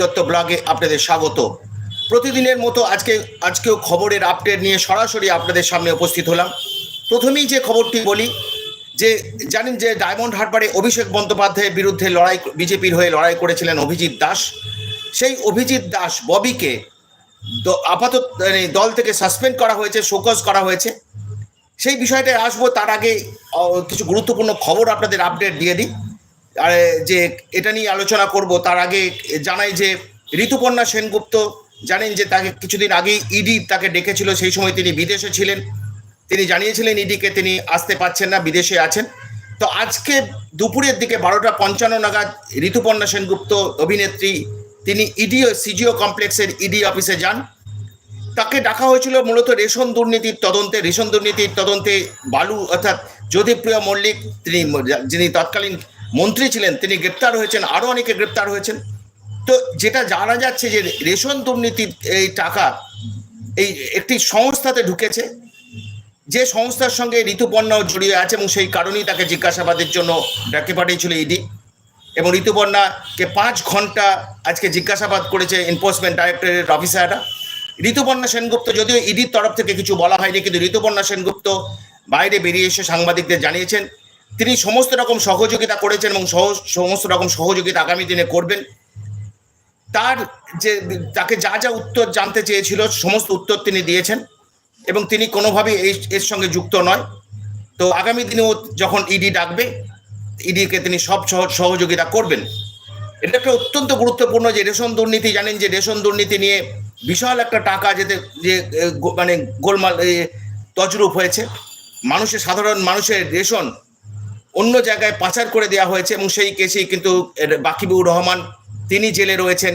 দত্ত ব্লগে আপনাদের স্বাগত। প্রতিদিনের মতো আজকে, আজকেও খবরের আপডেট নিয়ে সরাসরি আপনাদের সামনে উপস্থিত হলাম। প্রথমেই যে খবরটি বলি, যে জানেন যে ডায়মন্ড হারবারে অভিষেক বন্দ্যোপাধ্যায়ের বিরুদ্ধে লড়াই, বিজেপির হয়ে লড়াই করেছিলেন অভিজিৎ দাস। সেই অভিজিৎ দাস ববিকে আপাতত মানে দল থেকে সাসপেন্ড করা হয়েছে, শোকজ করা হয়েছে। সেই বিষয়টায় আসব, তার আগে কিছু গুরুত্বপূর্ণ খবর আপনাদের আপডেট দিয়ে দিই। যে এটা নিয়ে আলোচনা করব, তার আগে জানাই যে ঋতুপর্ণা সেনগুপ্ত জানেন যে তাকে কিছুদিন আগেই ইডি তাকে ডেকেছিল, সেই সময় তিনি বিদেশে ছিলেন। তিনি জানিয়েছিলেন ইডিকে তিনি আসতে পাচ্ছেন না, বিদেশে আছেন। তো আজকে দুপুরের দিকে বারোটা পঞ্চান্ন নাগাদ ঋতুপর্ণা সেনগুপ্ত অভিনেত্রী, তিনি ইডিও সিজিও কমপ্লেক্সের ইডি অফিসে যান। তাকে ডাকা হয়েছিল মূলত রেশন দুর্নীতির তদন্তে। রেশন দুর্নীতির তদন্তে বালু অর্থাৎ জ্যোতিপ্রিয় মল্লিক, তিনি, যিনি তৎকালীন মন্ত্রী ছিলেন, তিনি গ্রেপ্তার হয়েছেন আরও অনেকে গ্রেপ্তার হয়েছেন। তো যেটা জানা যাচ্ছে যে রেশন দুর্নীতির এই টাকা এই একটি সংস্থাতে ঢুকেছে, যে সংস্থার সঙ্গে ঋতুপর্ণা জড়িয়ে আছে এবং সেই কারণেই তাকে জিজ্ঞাসাবাদের জন্য ডাকে পাঠিয়েছিল ইডি এবং ঋতুপর্ণাকে পাঁচ ঘণ্টা আজকে জিজ্ঞাসাবাদ করেছে এনফোর্সমেন্ট ডাইরেক্টরেট অফিসাররা ঋতুপর্ণা সেনগুপ্ত, যদিও ইডির তরফ থেকে কিছু বলা হয়নি, কিন্তু ঋতুপর্ণা সেনগুপ্ত বাইরে বেরিয়ে এসে সাংবাদিকদের জানিয়েছেন তিনি সমস্ত রকম সহযোগিতা করেছেন এবং সমস্ত রকম সহযোগিতা আগামী দিনে করবেন। তার যে, তাকে যা যা উত্তর জানতে চেয়েছিল, সমস্ত উত্তর তিনি দিয়েছেন এবং তিনি কোনোভাবেই এই, এর সঙ্গে যুক্ত নয়। তো আগামী দিনেও যখন ইডি ডাকবে, ইডিকে তিনি সব সহ- সহযোগিতা করবেন। এটা একটা অত্যন্ত গুরুত্বপূর্ণ যে, রেশন দুর্নীতি, জানেন যে, রেশন দুর্নীতি নিয়ে বিশাল একটা টাকা যেতে, যে মানে গোলমাল তজরূপ হয়েছে। মানুষের, সাধারণ মানুষের রেশন অন্য জায়গায় পাচার করে দেওয়া হয়েছে এবং সেই কেসেই কিন্তু বাকিবুর রহমান তিনি জেলে রয়েছেন।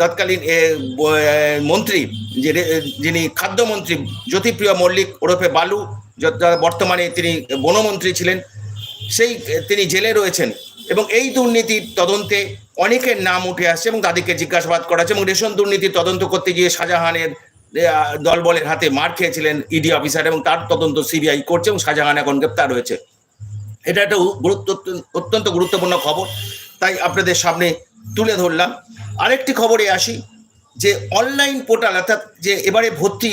তৎকালীন মন্ত্রী যিনি খাদ্যমন্ত্রী জ্যোতিপ্রিয় মল্লিক ওরফে বালু বর্তমানে তিনি বনমন্ত্রী ছিলেন, সেই তিনি জেলে রয়েছেন এবং এই দুর্নীতির তদন্তে অনেকের নাম উঠে আসছে এবং তাদেরকে জিজ্ঞাসাবাদ করা হচ্ছে এবং রেশন দুর্নীতির তদন্ত করতে গিয়ে শাহজাহানের দলবলের হাতে মার খেয়েছিলেন ইডি অফিসার এবং তার তদন্ত সিবিআই করছে এবং শাহজাহান এখন গ্রেপ্তার হয়েছে। এটা একটা গুরুত্ব অত্যন্ত গুরুত্বপূর্ণ খবর। তাই আপনাদের সামনে তুলে ধরলাম। আরেকটি খবরে আসি, যে অনলাইন পোর্টাল অর্থাৎ যে এবারে ভর্তি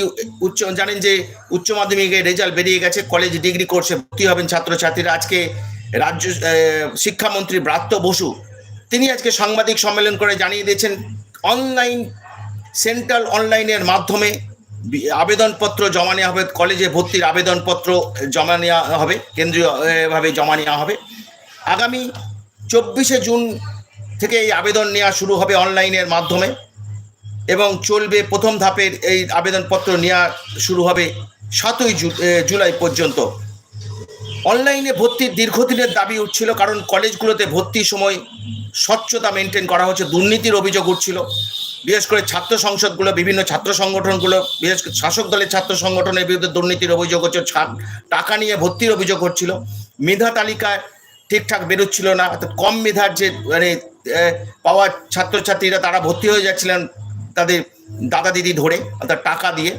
উচ্চ, জানেন যে উচ্চ মাধ্যমিকের রেজাল্ট বেরিয়ে গেছে কলেজ ডিগ্রি কোর্সে ভর্তি হবেন ছাত্রছাত্রীরা। আজকে রাজ্য শিক্ষামন্ত্রী ব্রাত্য বসু, তিনি আজকে সাংবাদিক সম্মেলন করে জানিয়ে দিয়েছেন অনলাইন সেন্ট্রাল অনলাইনের মাধ্যমে আবেদনপত্র জমা নেওয়া হবে কলেজে ভর্তির আবেদনপত্র জমা নেওয়া হবে কেন্দ্রীয় আহ, জমা নেওয়া হবে। আগামী চব্বিশে জুন থেকে এই আবেদন নেওয়া শুরু হবে অনলাইনের মাধ্যমে এবং চলবে প্রথম ধাপের এই আবেদনপত্র নেওয়া শুরু হবে সাতই জুলাই পর্যন্ত। অনলাইনে ভর্তির দীর্ঘদিনের দাবি উঠছিল কারণ কলেজগুলোতে ভর্তির সময় স্বচ্ছতা মেনটেন করা হচ্ছে দুর্নীতির অভিযোগ উঠছিল। বিশেষ করে ছাত্র সংসদগুলো, বিভিন্ন ছাত্র সংগঠনগুলো, বিশেষ করে শাসক দলের ছাত্র সংগঠনের বিরুদ্ধে দুর্নীতির অভিযোগ হচ্ছে টাকা নিয়ে ভর্তির অভিযোগ হচ্ছিল। মেধা তালিকায় ঠিকঠাক বেরোচ্ছিল না অর্থাৎ কম মেধার যে মানে পাওয়া ছাত্রছাত্রীরা তারা ভর্তি হয়ে যাচ্ছিলেন তাদের দাদা দিদি ধরে, অর্থাৎ টাকা দিয়ে।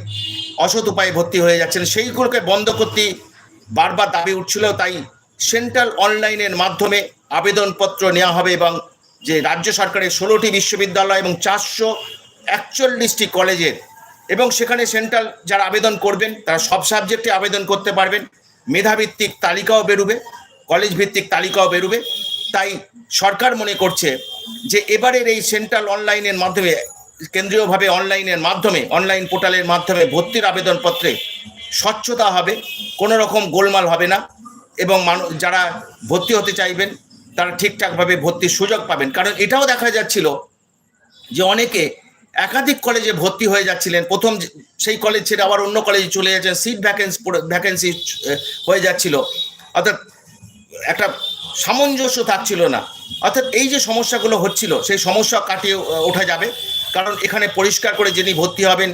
অসৎ উপায়ে ভর্তি হয়ে যাচ্ছেন সেইগুলোকে বন্ধ করতে বারবার দাবি উঠছিল, তাই সেন্ট্রাল অনলাইনের মাধ্যমে আবেদনপত্র নেওয়া হবে এবং যে রাজ্য সরকারের ষোলোটি বিশ্ববিদ্যালয় এবং চারশো একচল্লিশটি কলেজের, এবং সেখানে সেন্ট্রাল যারা আবেদন করবেন, তারা সব সাবজেক্টে আবেদন করতে পারবেন। মেধাভিত্তিক তালিকাও বেরোবে কলেজ ভিত্তিক তালিকাও বেরোবে। তাই সরকার মনে করছে যে এবারের এই সেন্ট্রাল অনলাইনের মাধ্যমে, কেন্দ্রীয়ভাবে অনলাইনের মাধ্যমে, অনলাইন পোর্টালের মাধ্যমে ভর্তির আবেদনপত্রে স্বচ্ছতা হবে, কোনো রকম গোলমাল হবে না, এবং মানুষ যারা ভর্তি হতে চাইবেন তারা ঠিকঠাকভাবে ভর্তির সুযোগ পাবেন। কারণ এটাও দেখা যাচ্ছিল যে অনেকে একাধিক কলেজে ভর্তি হয়ে যাচ্ছিলেন। প্রথম সেই কলেজ ছেড়ে আবার অন্য কলেজে চলে যাচ্ছেন সিট ভ্যাকেন্সি ভ্যাকেন্সি হয়ে যাচ্ছিল। অর্থাৎ একটা সামঞ্জস্য থাকছিল না। অর্থাৎ এই যে সমস্যাগুলো হচ্ছিল, সেই সমস্যা কাটিয়ে ওঠা যাবে। কারণ এখানে পরিষ্কার করে যিনি ভর্তি হবেন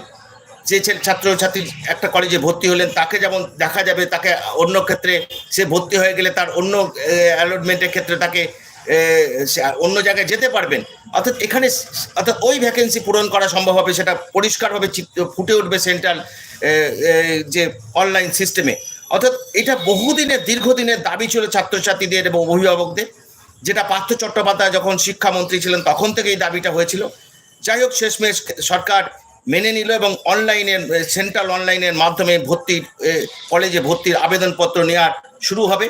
যে ছাত্রছাত্রী একটা কলেজে ভর্তি হলেন, তাকে যেমন দেখা যাবে, তাকে অন্য ক্ষেত্রে সে ভর্তি হয়ে গেলে তার অন্য অ্যালটমেন্টের ক্ষেত্রে তাকে অন্য জায়গায় যেতে পারবেন। অর্থাৎ এখানে অর্থাৎ ওই ভ্যাকেন্সি পূরণ করা সম্ভব হবে, সেটা পরিষ্কারভাবে ফুটে উঠবে সেন্ট্রাল যে অনলাইন সিস্টেমে অর্থাৎ এটা বহুদিনের, দীর্ঘদিনের দাবি ছিল ছাত্রছাত্রীদের এবং অভিভাবকদের, যেটা পার্থ চট্টোপাধ্যায় যখন শিক্ষামন্ত্রী ছিলেন, তখন থেকে এই দাবিটা হয়েছিল। যাই হোক, শেষমেশ সরকার মেনে নিল এবং অনলাইনের সেন্ট্রাল অনলাইনের মাধ্যমে ভর্তির কলেজে ভর্তির আবেদনপত্র নেওয়া শুরু হবে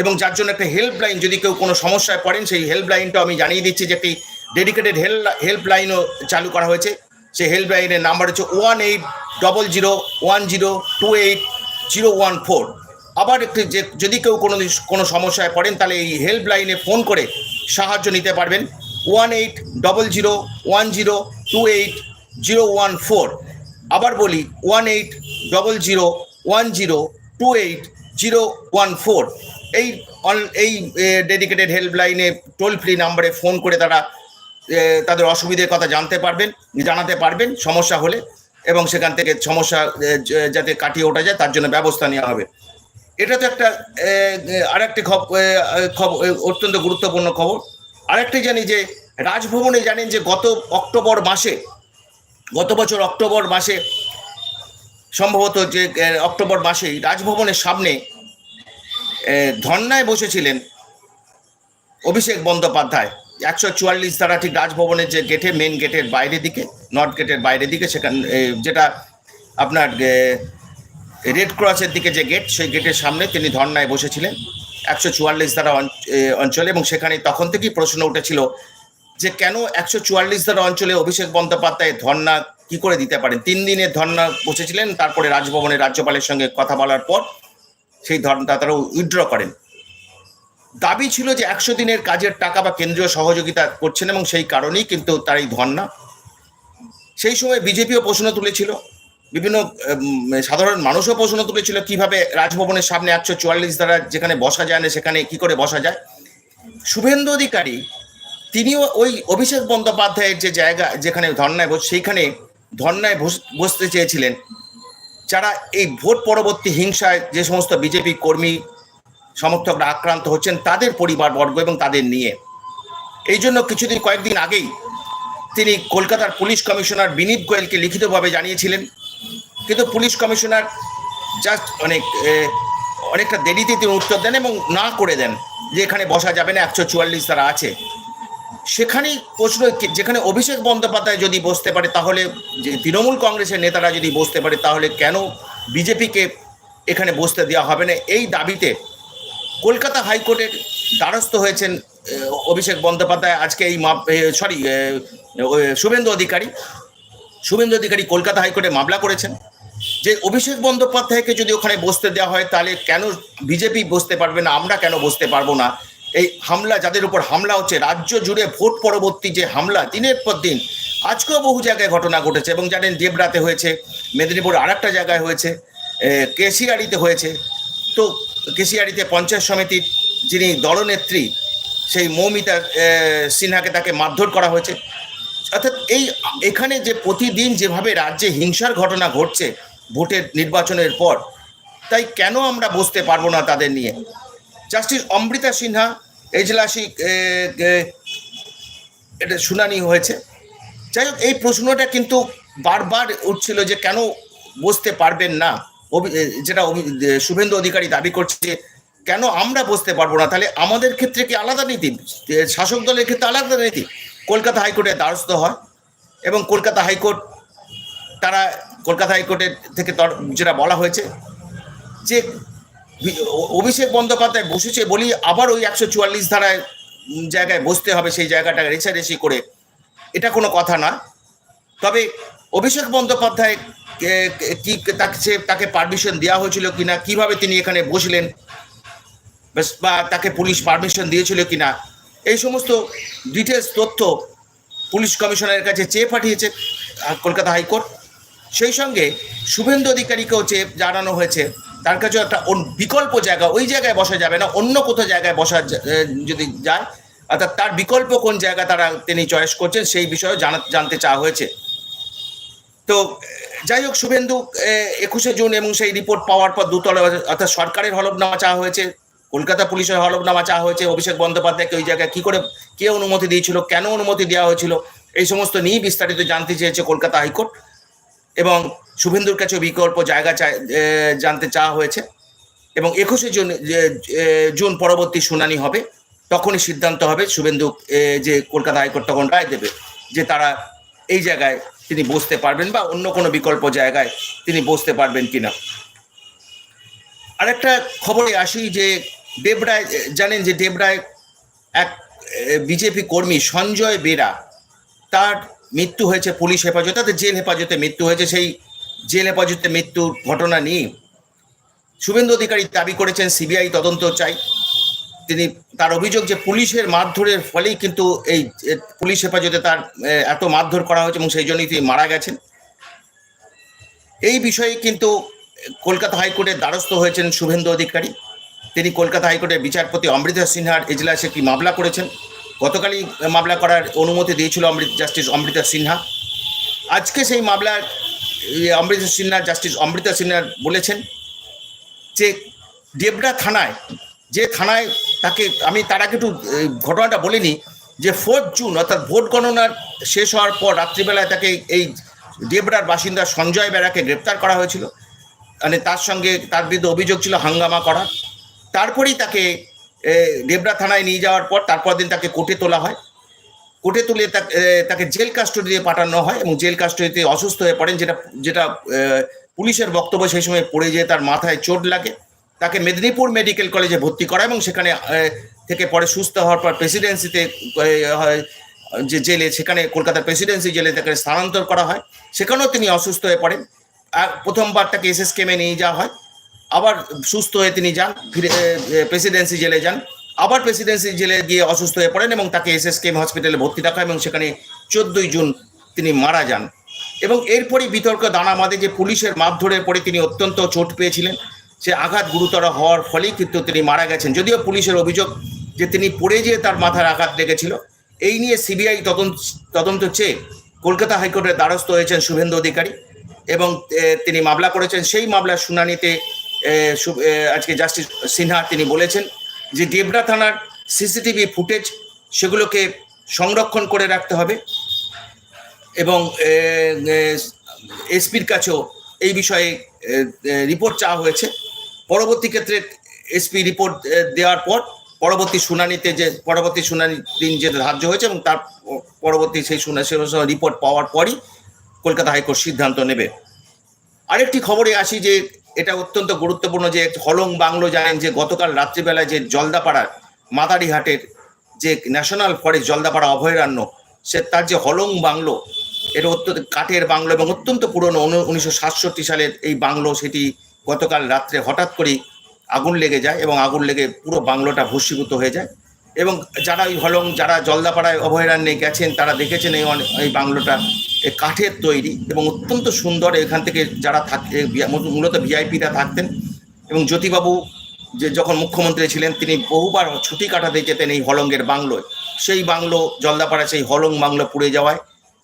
এবং যার জন্য একটা হেল্পলাইন যদি কেউ কোনো সমস্যায় পড়েন, সেই হেল্পলাইনটাও আমি জানিয়ে দিচ্ছি যে একটি ডেডিকেটেড হেল্প হেল্পলাইনও চালু করা হয়েছে। সেই হেল্পলাইনের নাম্বার হচ্ছে one eight double zero one zero two eight zero one four আবার একটি যে, যদি কেউ কোনো কোনো সমস্যায় পড়েন, তাহলে এই হেল্পলাইনে ফোন করে সাহায্য নিতে পারবেন। One eight double zero one zero two eight zero one four. আবার বলি, one eight double zero one zero, two eight, zero one four. এই অন- এই ডেডিকেটেড হেল্পলাইনে টোল ফ্রি নাম্বারে ফোন করে তারা তাদের অসুবিধের কথা জানতে পারবেন, জানাতে পারবেন, সমস্যা হলে, এবং সেখান থেকে সমস্যা যাতে কাটিয়ে ওঠা যায়, তার জন্য ব্যবস্থা নেওয়া হবে। এটা তো একটা আরেকটি খবর অত্যন্ত গুরুত্বপূর্ণ খবর। আরেকটি জানি যে, রাজভবনে জানেন যে গত অক্টোবর মাসে গত বছর অক্টোবর মাসে সম্ভবত যে অক্টোবর মাসেই রাজভবনের সামনে ধর্নায় বসেছিলেন অভিষেক বন্দ্যোপাধ্যায়। একশো চুয়াল্লিশ ধারা ঠিক রাজভবনের যে গেটে মেন গেটের বাইরে দিকে নর্থ গেটের বাইরে দিকে সেখান যেটা আপনার রেড ক্রসের দিকে যে গেট সেই গেটের সামনে তিনি ধর্নায় বসেছিলেন। একশো চুয়াল্লিশ এ, অঞ্চলে এবং সেখানে তখন থেকেই প্রশ্ন উঠেছিল যে কেন একশো চুয়াল্লিশ ধারা অঞ্চলে অভিষেক বন্দ্যোপাধ্যায় ধর্না কি করে দিতে পারেন? তিন দিনের ধর্না বসেছিলেন, তারপরে রাজভবনে রাজ্যপালের সঙ্গে কথা বলার পর সেই ধর্না তারা উইথড্র করেন। দাবি ছিল যে একশো দিনের কাজের টাকা বা কেন্দ্রীয় সহযোগিতা করছেন এবং সেই কারণেই কিন্তু তার এই ধর্না সেই সময় বিজেপিও প্রশ্ন তুলেছিল, বিভিন্ন সাধারণ মানুষও প্রশ্ন তুলেছিল কীভাবে রাজভবনের সামনে একশো চুয়াল্লিশ দ্বারা যেখানে বসা যায় না সেখানে কি করে বসা যায়। শুভেন্দু অধিকারী তিনিও ওই অভিষেক বন্দ্যোপাধ্যায়ের যে জায়গা যেখানে ধর্নায় বস, সেইখানে ধর্নায় বসতে চেয়েছিলেন। যারা এই ভোট পরবর্তী হিংসায় যে সমস্ত বিজেপি কর্মী সমর্থকরা আক্রান্ত হচ্ছেন, তাদের পরিবারবর্গ এবং তাদের নিয়ে। এই জন্য কিছুদিন, কয়েকদিন আগেই তিনি কলকাতার পুলিশ কমিশনার বিনীত গোয়েলকে লিখিতভাবে জানিয়েছিলেন। কিন্তু পুলিশ কমিশনার জাস্ট অনেক অনেকটা দেরিতে তিনি উত্তর দেন এবং না করে দেন যে এখানে বসা যাবে না, একশো চুয়াল্লিশ তারা আছে। সেখানেই প্রশ্ন, যেখানে অভিষেক বন্দ্যোপাধ্যায় যদি বসতে পারে, তাহলে যে তৃণমূল কংগ্রেসের নেতারা যদি বসতে পারে, তাহলে কেন বিজেপিকে এখানে বসতে দেওয়া হবে না? এই দাবিতে কলকাতা হাইকোর্টের দ্বারস্থ হয়েছেন অভিষেক বন্দ্যোপাধ্যায়। আজকে এই সরি শুভেন্দু অধিকারী। শুভেন্দু অধিকারী কলকাতা হাইকোর্টে মামলা করেছেন। যে অভিষেক বন্দ্যোপাধ্যায়কে যদি ওখানে বসতে দেওয়া হয়, তাহলে কেন বিজেপি বসতে পারবে না? আমরা কেন বসতে পারব না? এই হামলা যাদের উপর হামলা হচ্ছে রাজ্য জুড়ে ভোট পরবর্তী যে হামলা দিনের পর দিন আজকেও বহু জায়গায় ঘটনা ঘটেছে এবং জানেন দেবরাতে হয়েছে মেদিনীপুর আর একটা জায়গায় হয়েছে এ, কেশিয়ারিতে হয়েছে। তো কেশিয়ারিতে পঞ্চায়েত সমিতির যিনি দলনেত্রী সেই মৌমিতা সিনহাকে তাকে মারধর করা হয়েছে। অর্থাৎ এই এখানে যে প্রতিদিন যেভাবে রাজ্যে হিংসার ঘটনা ঘটছে ভোটের নির্বাচনের পর তাই কেন আমরা বসতে পারব না তাদের নিয়ে? জাস্টিস অমৃতা সিনহা, এজলাসি এটা শুনানি হয়েছে। যাই হোক, এই প্রশ্নটা কিন্তু বারবার উঠছিল যে কেন বসতে পারবেন না? যেটা শুভেন্দু অধিকারী দাবি করছে কেন আমরা বসতে পারব না? তাহলে আমাদের ক্ষেত্রে কি আলাদা নীতি? শাসক দলের ক্ষেত্রে আলাদা নীতি? কলকাতা হাইকোর্টের দ্বারস্থ হয় এবং কলকাতা হাইকোর্ট, তারা কলকাতা হাইকোর্টের থেকে যেটা বলা হয়েছে যে অভিষেক বন্দ্যোপাধ্যায় বসেছে বলি আবার ওই একশো চুয়াল্লিশ ধারায় জায়গায় বসতে হবে সেই জায়গাটা রেছারেছি করে। এটা কোনো কথা না। তবে অভিষেক বন্দ্যোপাধ্যায় কে- তাকে তাকে পারমিশন দেওয়া হয়েছিল কিনা, কীভাবে তিনি এখানে বসলেন বা তাকে পুলিশ পারমিশন দিয়েছিল কিনা, এই সমস্ত ডিটেলস তথ্য পুলিশ কমিশনারের কাছে চেয়ে পাঠিয়েছে কলকাতা হাইকোর্ট। সেই সঙ্গে শুভেন্দু অধিকারীকেও চেয়ে জানানো হয়েছে তার কাছেও একটা বিকল্প জায়গা, ওই জায়গায় বসা যাবে না, অন্য কোথাও জায়গায় বসা যদি যায়, অর্থাৎ তার বিকল্প কোন জায়গা তারা তিনি চয়েস করছেন সেই বিষয়ে জানা জানতে চাওয়া হয়েছে। তো, যাই হোক, শুভেন্দু একুশে জুন এবং সেই রিপোর্ট পাওয়ার পর দুতলা, অর্থাৎ সরকারের হলফনামা চাওয়া হয়েছে, কলকাতা পুলিশের হলফনামা চাওয়া হয়েছে, অভিষেক বন্দ্যোপাধ্যায়কে ওই জায়গায় কি করে, কে অনুমতি দিয়েছিল, কেন অনুমতি দেওয়া হয়েছিল, এই সমস্ত নিয়েই বিস্তারিত জানতে চেয়েছে কলকাতা হাইকোর্ট। এবং শুভেন্দুর কাছে বিকল্প জায়গা জানতে চাওয়া হয়েছে। এবং একুশে জুন জুন পরবর্তী শুনানি হবে। তখনই সিদ্ধান্ত হবে শুভেন্দু যে কলকাতা হাইকোর্ট তখন রায় দেবে যে তারা এই জায়গায় তিনি বসতে পারবেন বা অন্য কোনো বিকল্প জায়গায় তিনি বসতে পারবেন কিনা। আরেকটা খবরে আসি যে দেবরায়, জানেন যে দেবরায় এক বিজেপি কর্মী সঞ্জয় বেরা তার মৃত্যু হয়েছে, পুলিশ হেফাজতে, তাদের জেল হেফাজতে মৃত্যু হয়েছে, সেই জেল হেফাজতে মৃত্যুর ঘটনা নিয়ে শুভেন্দু অধিকারী দাবি করেছেন, সিবিআই তদন্ত চাই। তিনি তার অভিযোগ যে পুলিশের মারধরের ফলেই কিন্তু এই পুলিশ হেফাজতে তার এত মারধর করা হয়েছে এবং সেই জন্যই তিনি মারা গেছেন। এই বিষয়ে কিন্তু কলকাতা হাইকোর্টের দ্বারস্থ হয়েছেন শুভেন্দু অধিকারী। তিনি কলকাতা হাইকোর্টের বিচারপতি অমৃতা সিনহার এজলাসে একটি মামলা করেছেন? গতকালই মামলা করার অনুমতি দিয়েছিল অমৃত জাস্টিস অমৃতা সিনহা। আজকে সেই মামলার অমৃতা সিনহা, জাস্টিস অমৃতা সিনহা বলেছেন যে ডেবরা থানায়, যে থানায় তাকে, আমি তার আগে একটু ঘটনাটা বলিনি, যে ফোর্থ জুন অর্থাৎ ভোট গণনার শেষ হওয়ার পর রাত্রিবেলায় তাকে এই ডেবরার বাসিন্দা সঞ্জয় বেরাকে গ্রেপ্তার করা হয়েছিল। মানে তার সঙ্গে তার বিরুদ্ধে অভিযোগ ছিল হাঙ্গামা করা। তারপরেই তাকে এ, ডেবরা থানায় নিয়ে যাওয়ার পর তারপর দিন তাকে কোর্টে তোলা হয়। কোর্টে তুলে তাকে জেল কাস্টডিতে পাঠানো হয় এবং জেল কাস্টডিতে অসুস্থ হয়ে পড়েন যেটা যেটা পুলিশের বক্তব্য সেই সময় পড়ে যেয়ে তার মাথায় চোট লাগে। তাকে মেদিনীপুর মেডিকেল কলেজে ভর্তি করা এবং সেখানে থেকে পরে সুস্থ হওয়ার পর প্রেসিডেন্সিতে যে জেলে সেখানে কলকাতার প্রেসিডেন্সি জেলে তাকে স্থানান্তর করা হয়। সেখানেও তিনি অসুস্থ হয়ে পড়েন। আর প্রথমবার তাকে এস এস কেমে নিয়ে যাওয়া হয়। আবার সুস্থ হয়ে তিনি যান, ফিরে প্রেসিডেন্সি জেলে যান। আবার প্রেসিডেন্সি জেলে গিয়ে অসুস্থ হয়ে পড়েন এবং তাকে এস এস কেম হসপিটালে ভর্তি রাখা এবং সেখানে চোদ্দই জুন তিনি মারা যান। এবং এরপরই বিতর্ক, দানা বাঁধে যে পুলিশের মারধরের পরে তিনি অত্যন্ত চোট পেয়েছিলেন। সে আঘাত গুরুতর হওয়ার ফলেই কিন্তু তিনি মারা গেছেন। যদিও পুলিশের অভিযোগ যে তিনি পড়ে যেয়ে তার মাথার আঘাত লেগেছিল, এই নিয়ে সিবিআই তদন্ত তদন্ত চেয়ে কলকাতা হাইকোর্টের দ্বারস্থ হয়েছেন শুভেন্দু অধিকারী এবং তিনি মামলা করেছেন। সেই মামলার শুনানিতে আজকে জাস্টিস সিনহা তিনি বলেছেন যে ডেবরা থানার সিসিটিভি ফুটেজ সেগুলোকে সংরক্ষণ করে রাখতে হবে এবং এসপির কাছেও এই বিষয়ে রিপোর্ট চাওয়া হয়েছে। পরবর্তী ক্ষেত্রে এসপি রিপোর্ট দেওয়ার পর পরবর্তী শুনানিতে যে, পরবর্তী শুনানি দিন যে ধার্য হয়েছে এবং তার পরবর্তী সেই শুনানি রিপোর্ট পাওয়ার পরই কলকাতা হাইকোর্ট সিদ্ধান্ত নেবে। আরেকটি খবরে আসি যে এটা অত্যন্ত গুরুত্বপূর্ণ যে হলং বাংলো জানেন যে গতকাল রাত্রিবেলায় যে জলদাপাড়ার মাদারিহাটের যে ন্যাশনাল ফরেস্ট জলদাপাড়া অভয়ারণ্য, সে তার যে হলং বাংলো, এটা অত্যন্ত কাঠের বাংলো এবং অত্যন্ত পুরনো। উনিশশো সাতষট্টি সালের এই বাংলো সেটি গতকাল রাত্রে হঠাৎ করেই আগুন লেগে যায় এবং আগুন লেগে পুরো বাংলোটা ভস্মীভূত হয়ে যায়। এবং যারা ওই হলং যারা জলদাপাড়ায় অভয়ারণ্যে গেছেন তারা দেখেছেন এই এই বাংলোটা কাঠের তৈরি এবং অত্যন্ত সুন্দর। এখান থেকে যারা থাকে মূলত ভিআইপিরা থাকতেন এবং জ্যোতিবাবু যে যখন মুখ্যমন্ত্রী ছিলেন তিনি বহুবার ছুটি কাটাতে যেতেন এই হলঙ্গের বাংলোয়। সেই বাংলো জলদাপাড়া সেই হলং বাংলো পুড়ে যাওয়ায়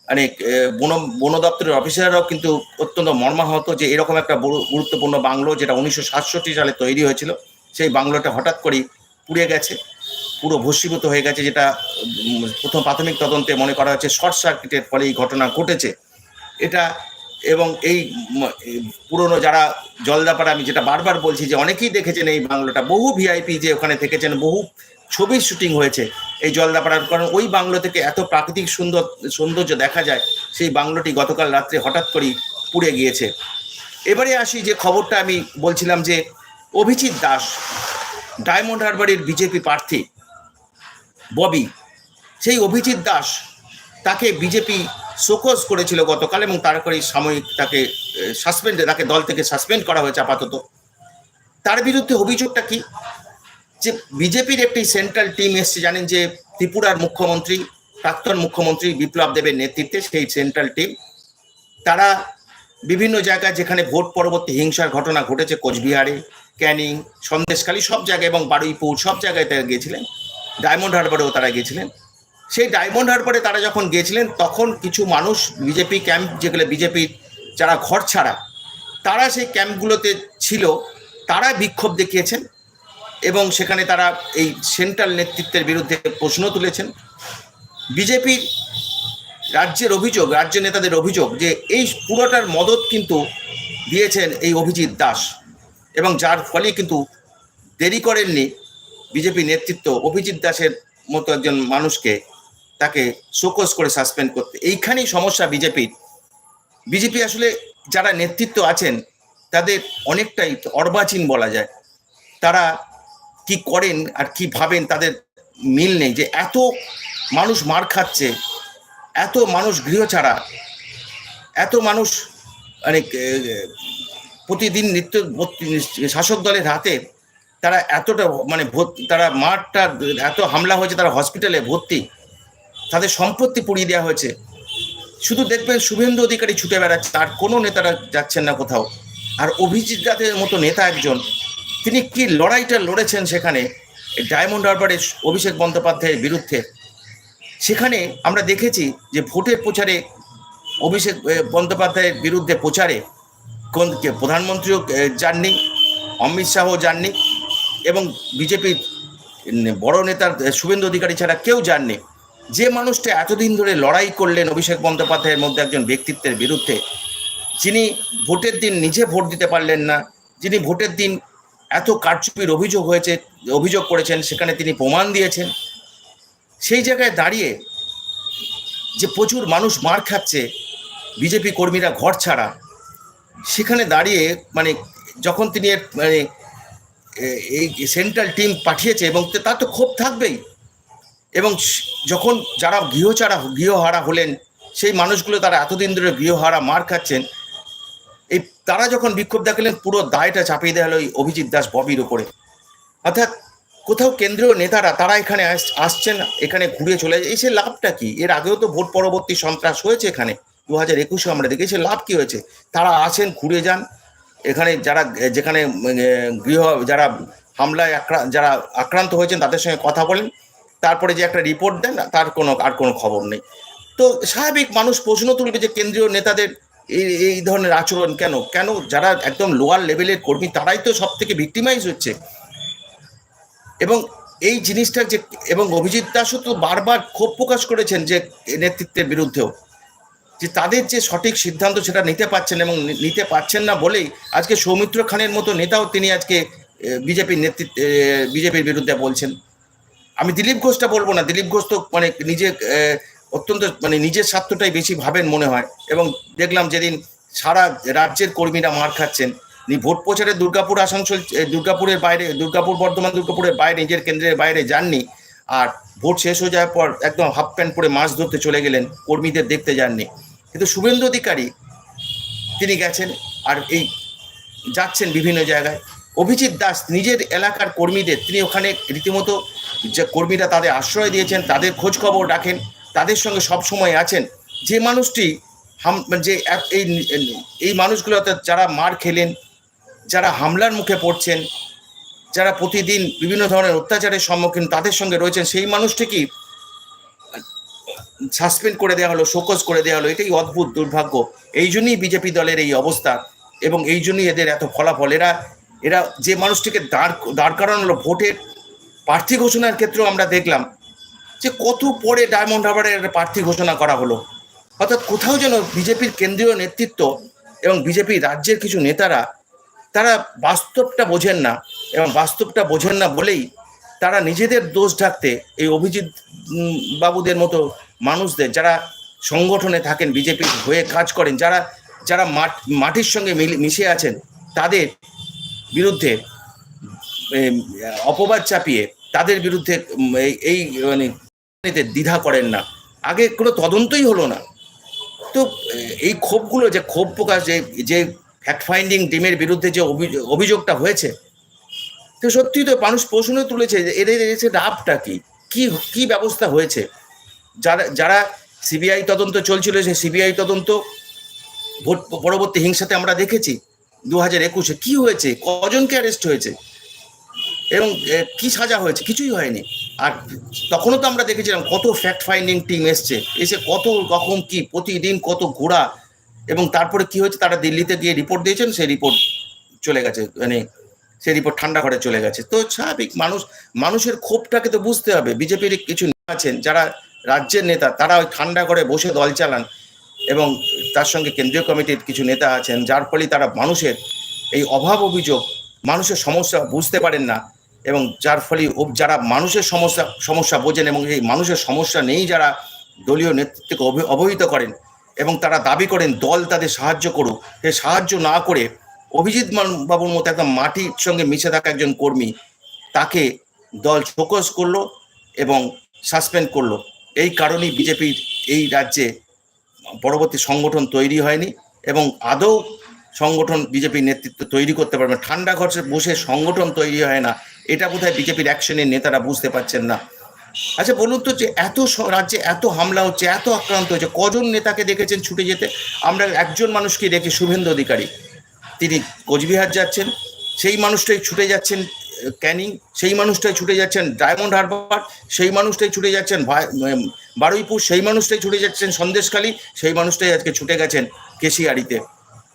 এ, বন বন দপ্তরের অফিসাররাও কিন্তু অত্যন্ত মর্মাহত যে এরকম একটা গুরুত্বপূর্ণ বাংলো যেটা উনিশশো সাতষট্টি সালে তৈরি হয়েছিল সেই বাংলোটা হঠাৎ করেই পুড়ে গেছে। পুরো ভস্মীভূত হয়ে গেছে, যেটা প্রথম প্রাথমিক তদন্তে মনে করা হচ্ছে শর্ট সার্কিটের ফলে এই ঘটনা ঘটেছে। এটা এবং এই পুরনো যারা জলদাপাড়া, আমি যেটা বারবার বলছি যে অনেকেই দেখেছেন এই বাংলোটা, বহু ভিআইপি যে ওখানে থেকেছেন, বহু ছবির শুটিং হয়েছে এই জলদাপাড়ার, কারণ ওই বাংলো থেকে এত প্রাকৃতিক সুন্দর, সৌন্দর্য দেখা যায়, সেই বাংলোটি গতকাল রাত্রে হঠাৎ করেই পুড়ে গিয়েছে। এবারে আসি যে খবরটা আমি বলছিলাম যে অভিজিৎ দাস, ডায়মন্ড হারবারের বিজেপি প্রার্থী ববি। সেই অভিজিৎ দাস তাকে বিজেপি শোকজ করেছিল গতকাল এবং তারপরে সাময়িক তাকে সাসপেন্ড তাকে দল থেকে সাসপেন্ড করা হয়েছে আপাতত। তার বিরুদ্ধে অভিযোগটা কি? যে বিজেপির একটি সেন্ট্রাল টিম এসছে, জানেন যে ত্রিপুরার মুখ্যমন্ত্রী, প্রাক্তন মুখ্যমন্ত্রী বিপ্লব দেবের নেতৃত্বে সেই সেন্ট্রাল টিম তারা বিভিন্ন জায়গায় যেখানে ভোট পরবর্তী হিংসার ঘটনা ঘটেছে, কোচবিহারে, ক্যানিং, সন্দেশখালী সব জায়গায় এবং বারুইপুর সব জায়গায় তারা গিয়েছিলেন। ডায়মন্ড হারবারেও তারা গিয়েছিলেন সেই ডায়মন্ড হারবারে তারা যখন গিয়েছিলেন তখন কিছু মানুষ বিজেপি ক্যাম্প যেগুলো বিজেপির যারা ঘর ছাড়া, তারা সেই ক্যাম্পগুলোতে ছিল। তারা বিক্ষোভ দেখিয়েছেন এবং সেখানে তারা এই সেন্ট্রাল নেতৃত্বের বিরুদ্ধে প্রশ্ন তুলেছেন। বিজেপির রাজ্যের অভিযোগ, রাজ্য নেতাদের অভিযোগ যে এই পুরোটার মদত কিন্তু দিয়েছেন এই অভিজিৎ দাস এবং যার ফলে কিন্তু দেরি করেননি বিজেপি নেতৃত্ব অভিজিৎ দাসের মতো একজন মানুষকে তাকে শোকস করে সাসপেন্ড করতে। এইখানেই সমস্যা বিজেপির। বিজেপি আসলে যারা নেতৃত্ব আছেন, তাদের অনেকটাই অর্বাচীন বলা যায়। তারা কি করেন আর কি ভাবেন তাদের মিল নেই যে এত মানুষ মার খাচ্ছে, এত মানুষ গৃহ ছাড়া এত মানুষ মানে প্রতিদিন নিত্য শাসক দলের হাতে তারা এতটা মানে তারা মাঠটা এত হামলা হয়েছে, তারা হসপিটালে ভর্তি। তাদের সম্পত্তি পুড়িয়ে দেওয়া হয়েছে। শুধু দেখবেন শুভেন্দু অধিকারী ছুটে বেড়াচ্ছে, তার কোনো নেতারা যাচ্ছেন না কোথাও। আর অভিজিৎ দাসের মতো নেতা একজন, তিনি কি লড়াইটা লড়েছেন সেখানে? ডায়মন্ড হারবারের অভিষেক বন্দ্যোপাধ্যায়ের বিরুদ্ধে। সেখানে আমরা দেখেছি যে ভোটের প্রচারে অভিষেক বন্দ্যোপাধ্যায়ের বিরুদ্ধে প্রচারে কোন প্রধানমন্ত্রীও যাননি, অমিত শাহও যাননি। এবং বিজেপির বড় নেতার শুভেন্দু অধিকারী ছাড়া কেউ যাননি। যে মানুষটা এতদিন ধরে লড়াই করলেন অভিষেক বন্দ্যোপাধ্যায়ের মধ্যে একজন ব্যক্তিত্বের বিরুদ্ধে, যিনি ভোটের দিন নিজে ভোট দিতে পারলেন না, যিনি ভোটের দিন এত কারচুপির অভিযোগ হয়েছে, অভিযোগ করেছেন, সেখানে তিনি প্রমাণ দিয়েছেন। সেই জায়গায় দাঁড়িয়ে যে প্রচুর মানুষ মার খাচ্ছে বিজেপি কর্মীরা ঘর ছাড়া, সেখানে দাঁড়িয়ে মানে যখন তিনি মানে এই সেন্ট্রাল টিম পাঠিয়েছে এবং তার তো ক্ষোভ থাকবেই। এবং যখন যারা গৃহচারা, গৃহহারা হলেন, সেই মানুষগুলো তারা এতদিন ধরে গৃহহারা মার খাচ্ছেন, এই তারা যখন বিক্ষোভ দেখালেন, পুরো দায়টা চাপিয়ে দেওয়া হলো এই অভিজিৎ দাস ববির উপরে। অর্থাৎ কোথাও কেন্দ্রীয় নেতারা তারা এখানে আস- আসছেন, এখানে ঘুরে চলে যায় এসে লাভটা কি? এর আগেও তো ভোট পরবর্তী সন্ত্রাস হয়েছে এখানে। দু হাজার একুশে আমরা দেখেছি লাভ কি হয়েছে? তারা আসেন, ঘুরে যান এখানে যারা, যেখানে গৃহ, যারা হামলায় যারা আক্রান্ত হয়েছেন তাদের সঙ্গে কথা বলেন, তারপরে যে একটা রিপোর্ট দেন, তার কোনো, আর কোনো খবর নেই। তো স্বাভাবিক মানুষ প্রশ্ন তুলবে যে কেন্দ্রীয় নেতাদের এই এই ধরনের আচরণ কেন? কেন যারা একদম লোয়ার লেভেলের কর্মী, তারাই তো সব থেকে ভিক্টিমাইজ হচ্ছে। এবং এই জিনিসটা যে, এবং অভিজিৎ দাসও তো বারবার ক্ষোভ প্রকাশ করেছেন যে নেতৃত্বের বিরুদ্ধেও। যে তাদের যে সঠিক সিদ্ধান্ত সেটা নিতে পারছেন এবং নিতে পারছেন না বলেই আজকে সৌমিত্র খানের মতো নেতাও তিনি আজকে বিজেপির নেতৃত্ব বিজেপির বিরুদ্ধে বলছেন। আমি দিলীপ ঘোষটা বলব না, দিলীপ ঘোষ তো মানে নিজে অত্যন্ত মানে নিজের স্বার্থটাই বেশি ভাবেন মনে হয় এবং দেখলাম যেদিন সারা রাজ্যের কর্মীরা মার খাচ্ছেন ভোট প্রচারে দুর্গাপুর আসানসোল দুর্গাপুরের বাইরে, দুর্গাপুর বর্ধমান, দুর্গাপুরের বাইরে, নিজের কেন্দ্রের বাইরে যাননি আর ভোট শেষ হয়ে যাওয়ার পর একদম হাফ প্যান্ট পরে মাছ ধরতে চলে গেলেন, কর্মীদের দেখতে যাননি। কিন্তু শুভেন্দু অধিকারী তিনি গেছেন আর এই যাচ্ছেন বিভিন্ন জায়গায়। অভিজিৎ দাস নিজের এলাকার কর্মীদের, তিনি ওখানে রীতিমতো যে কর্মীরা তাদের আশ্রয় দিয়েছেন, তাদের খোঁজ খবর রাখেন, তাদের সঙ্গে সব সময় আছেন। যে মানুষটি হাম, যে এই এই মানুষগুলো অর্থাৎ যারা মার খেলেন, যারা হামলার মুখে পড়ছেন, যারা প্রতিদিন বিভিন্ন ধরনের অত্যাচারের সম্মুখীন তাদের সঙ্গে রয়েছেন, সেই মানুষটি কি সাসপেন্ড করে দেওয়া হলো, শোকজ করে দেওয়া হলো, এটাই অদ্ভুত দুর্ভাগ্য। এই জন্যই বিজেপি দলের এই অবস্থা এবং এই জন্যই এদের এত ফলাফল। এরা এরা যে মানুষটিকে দাঁড় দাঁড় করানো হলো, ভোটের প্রার্থী ঘোষণার ক্ষেত্রেও আমরা দেখলাম যে কত পরে ডায়মন্ড হারবারের একটা প্রার্থী ঘোষণা করা হলো। অর্থাৎ কোথাও যেন বিজেপির কেন্দ্রীয় নেতৃত্ব এবং বিজেপি রাজ্যের কিছু নেতারা, তারা বাস্তবটা বোঝেন না এবং বাস্তবটা বোঝেন না বলেই তারা নিজেদের দোষ ঢাকতে এই অভিজিৎ বাবুদের মতো মানুষদের, যারা সংগঠনে থাকেন বিজেপির হয়ে কাজ করেন, যারা যারা মাটির সঙ্গে মিশে আছেন, তাদের বিরুদ্ধে অপবাদ চাপিয়ে তাদের বিরুদ্ধে এই- মানে দ্বিধা করেন না। আগে কোনো তদন্তই হলো না। তো, এই ক্ষোভগুলো যে ক্ষোভ প্রকাশ, যে যে ফ্যাক্ট ফাইন্ডিং টিমের বিরুদ্ধে যে অভিযোগ- অভিযোগটা হয়েছে তো সত্যিই তো মানুষ প্রশ্ন তুলেছে যে এদের এসে লাভটা কি? কি ব্যবস্থা হয়েছে? যারা যারা সিবিআই তদন্ত চলছিল সে সিবিআই তদন্ত ভোট, পরবর্তী হিংসাতে আমরা দেখেছি দু হাজার একুশে। কি হয়েছে? কজনকে অ্যারেস্ট হয়েছে? এবং কি সাজা হয়েছে? কিছুই হয়নি। আর তখনও তো আমরা দেখেছিলাম কত ফ্যাক্ট ফাইন্ডিং টিম এসছে। এসে কত রকম কি, প্রতিদিন কত ঘোড়া। এবং তারপরে কি হয়েছে? তারা দিল্লিতে গিয়ে রিপোর্ট দিয়েছেন, সেই রিপোর্ট চলে গেছে। মানে সেই রিপোর্ট ঠান্ডা ঘরে চলে গেছে। তো স্বাভাবিক মানুষ, মানুষের ক্ষোভটাকে তো বুঝতে হবে। বিজেপির কিছু আছেন, যারা রাজ্যের নেতা, তারা ওই ঠান্ডা করে বসে দল চালান এবং তার সঙ্গে কেন্দ্রীয় কমিটির কিছু নেতা আছেন, যার ফলে তারা মানুষের এই অভাব অভিযোগ, মানুষের সমস্যা বুঝতে পারেন না এবং যার ফলে যারা মানুষের সমস্যা সমস্যা বোঝেন এবং এই মানুষের সমস্যা নেই যারা দলীয় নেতৃত্বকে অবহিত করেন এবং তারা দাবি করেন দল তাদের সাহায্য করুক। সে সাহায্য না করে অভিজিৎ বাবুর মতো একটা মাটির সঙ্গে মিশে থাকা একজন কর্মী তাকে দল ফোকাস করল এবং সাসপেন্ড করল। এই কারণেই বিজেপির এই রাজ্যে পরবর্তী সংগঠন তৈরি হয়নি এবং আদৌ সংগঠন বিজেপির নেতৃত্ব তৈরি করতে পারবে ঠান্ডা ঘরে বসে সংগঠন তৈরি হয় না, এটা বোধহয় বিজেপির অ্যাকশনের নেতারা বুঝতে পারছেন না। আচ্ছা বলুন তো যে এত রাজ্যে এত হামলা হচ্ছে, এত আক্রান্ত হচ্ছে, কজন নেতাকে দেখেছেন ছুটে যেতে? আমরা একজন মানুষকে দেখি, শুভেন্দু অধিকারী। তিনি কোচবিহার যাচ্ছেন, সেই মানুষটাই ছুটে যাচ্ছেন ক্যানিং, সেই মানুষটাই ছুটে যাচ্ছেন ডায়মন্ড হারবার, সেই মানুষটাই ছুটে যাচ্ছেন বারুইপুর, সেই মানুষটাই ছুটে যাচ্ছেন সন্দেশখালী, সেই মানুষটাই আজকে ছুটে গেছেন কেশিয়ারিতে।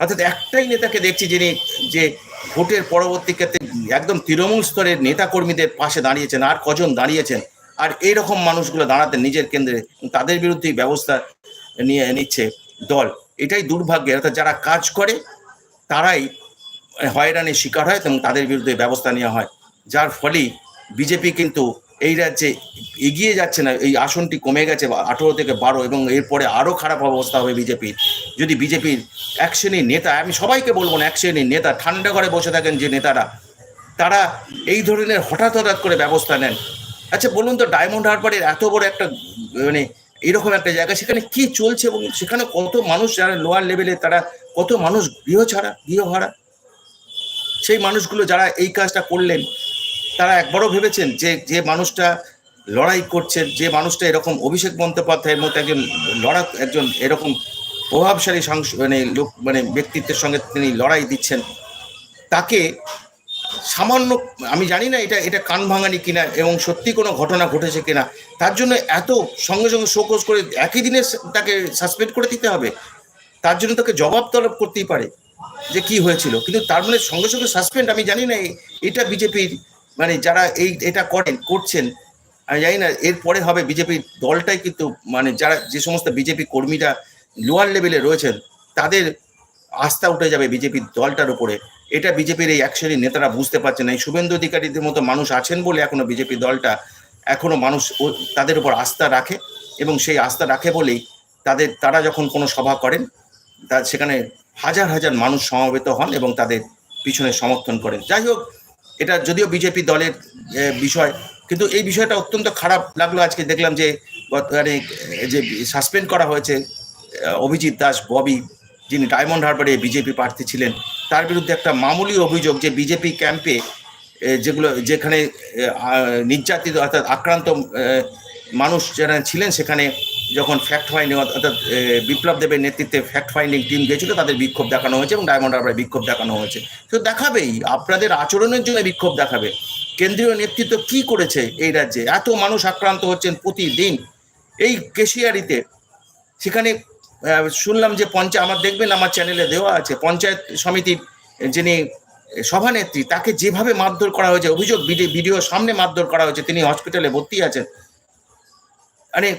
অর্থাৎ একটাই নেতাকে দেখছি যিনি যে ভোটের পরবর্তী ক্ষেত্রে একদম তৃণমূল স্তরের নেতা কর্মীদের পাশে দাঁড়িয়েছেন, আর কজন দাঁড়িয়েছেন, আর এইরকম মানুষগুলো দাঁড়াতে নিজের কেন্দ্রে, তাদের বিরুদ্ধেই ব্যবস্থা নিয়ে নিচ্ছে দল। এটাই দুর্ভাগ্যের, অর্থাৎ যারা কাজ করে তারাই হয়রানির শিকার হয় এবং তাদের বিরুদ্ধে ব্যবস্থা নেওয়া হয়। যার ফলে বিজেপি কিন্তু এই রাজ্যে এগিয়ে যাচ্ছে না, এই আসনটি কমে গেছে আঠেরো থেকে বারো এবং এরপরে আরও খারাপ অবস্থা হবে বিজেপির। যদি বিজেপির এক শ্রেণির নেতা, আমি সবাইকে বলব না এক শ্রেণির নেতা, ঠান্ডা ঘরে বসে থাকেন যে নেতারা, তারা এই ধরনের হঠাৎ হঠাৎ করে ব্যবস্থা নেন। আচ্ছা বলুন তো, ডায়মন্ড হারবারের এত বড় একটা মানে এরকম একটা জায়গা, সেখানে কি চলছে এবং সেখানে কত মানুষ যারা লোয়ার লেভেলে তারা কত মানুষ গৃহ ছাড়া গৃহহারা সেই মানুষগুলো যারা এই কাজটা করলেন, তারা একবারও ভেবেছেন যে যে মানুষটা লড়াই করছেন, যে মানুষটা এরকম অভিষেক বন্দ্যোপাধ্যায়ের মতো একজন লড়া একজন এরকম প্রভাবশালী সাংস- মানে লোক মানে ব্যক্তিত্বের সঙ্গে তিনি লড়াই দিচ্ছেন, তাকে সামান্য, আমি জানি না এটা এটা কান ভাঙানি কিনা এবং সত্যি কোনো ঘটনা ঘটেছে কিনা, তার জন্য এত সঙ্গে সঙ্গে শোকজ করে একই দিনে তাকে সাসপেন্ড করে দিতে হবে, তার জন্য তাকে জবাব তলব করতেই পারে যে কি হয়েছিল, কিন্তু তার মানে সঙ্গে সঙ্গে সাসপেন্ড আমি জানি না, এটা বিজেপির মানে যারা এই, এটা করেন, করছেন, আমি জানি না এরপরে হবে বিজেপির দলটাই কিন্তু মানে যারা যে সমস্ত বিজেপি কর্মীরা লোয়ার লেভেলে রয়েছেন, তাদের আস্থা উঠে যাবে বিজেপির দলটার উপরে। এটা বিজেপির এই একশ্রেণীর নেতারা বুঝতে পারছে না। এই শুভেন্দু অধিকারীদের মতো মানুষ আছেন বলে এখনও বিজেপি দলটা এখনও মানুষ তাদের উপর আস্থা রাখে এবং সেই আস্থা রাখে বলেই তাদের, তারা যখন কোনো সভা করেন, তা সেখানে হাজার হাজার মানুষ সমবেত হন এবং তাদের পিছনে সমর্থন করেন। যাই হোক, এটা যদিও বিজেপি দলের বিষয়, কিন্তু এই বিষয়টা অত্যন্ত খারাপ লাগল। আজকে দেখলাম যে মানে যে সাসপেন্ড করা হয়েছে অভিজিৎ দাস, ববি, যিনি ডায়মন্ড হারবারে বিজেপি প্রার্থী ছিলেন তার বিরুদ্ধে একটা মামুলি অভিযোগ যে বিজেপি ক্যাম্পে যেগুলো, যেখানে নির্যাতিত অর্থাৎ আক্রান্ত মানুষ যারা ছিলেন সেখানে যখন ফ্যাক্ট ফাইন্ডিং অর্থাৎ বিপ্লব দেবের নেতৃত্বে ফ্যাক্ট ফাইন্ডিং টিম গেছিল, তাদের বিক্ষোভ দেখানো হয়েছে এবং ডায়মন্ড হারবারে বিক্ষোভ দেখানো হয়েছে। তো দেখাবেই, আপনাদের আচরণের জন্য বিক্ষোভ দেখাবে। কেন্দ্রীয় নেতৃত্ব কি করেছে এই রাজ্যে? এত মানুষ আক্রান্ত হচ্ছেন প্রতিদিন। এই কেশিয়ারিতে, সেখানে শুনলাম যে পঞ্চায়েত আমার দেখবেন আমার চ্যানেলে দেওয়া আছে, পঞ্চায়েত সমিতির যিনি সভানেত্রী, তাকে যেভাবে মারধর করা হয়েছে, অভিযোগ ভিডিও সামনে মারধর করা হয়েছে, তিনি হসপিটালে ভর্তি আছেন। মানে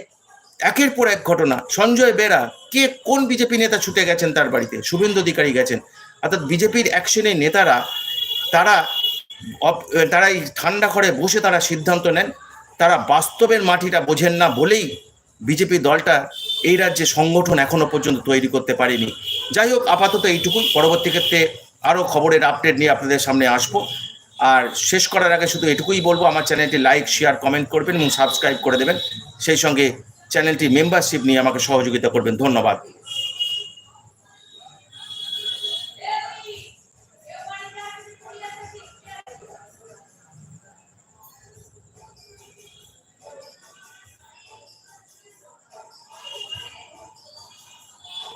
একের পর এক ঘটনা। সঞ্জয় বেরা, কে কোন বিজেপি নেতা ছুটে গেছেন তার বাড়িতে? শুভেন্দু অধিকারী গেছেন। অর্থাৎ বিজেপির অ্যাকশনের নেতারা, তারা তারা এই ঠান্ডা ঘরে বসে তারা সিদ্ধান্ত নেন। তারা বাস্তবের মাটিটা বোঝেন না বলেই বিজেপি দলটা এই রাজ্যে সংগঠন এখনও পর্যন্ত তৈরি করতে পারেনি। যাই হোক, আপাতত এইটুকুই। পরবর্তী ক্ষেত্রে আরও খবরের আপডেট নিয়ে আপনাদের সামনে আসব। আর শেষ করার আগে শুধু এটুকুই বলব, আমার চ্যানেলটি লাইক শেয়ার কমেন্ট করবেন এবং সাবস্ক্রাইব করে দেবেন। সেই সঙ্গে চ্যানেলটি মেম্বারশিপ নিয়ে আমাকে সহযোগিতা করবেন। ধন্যবাদ।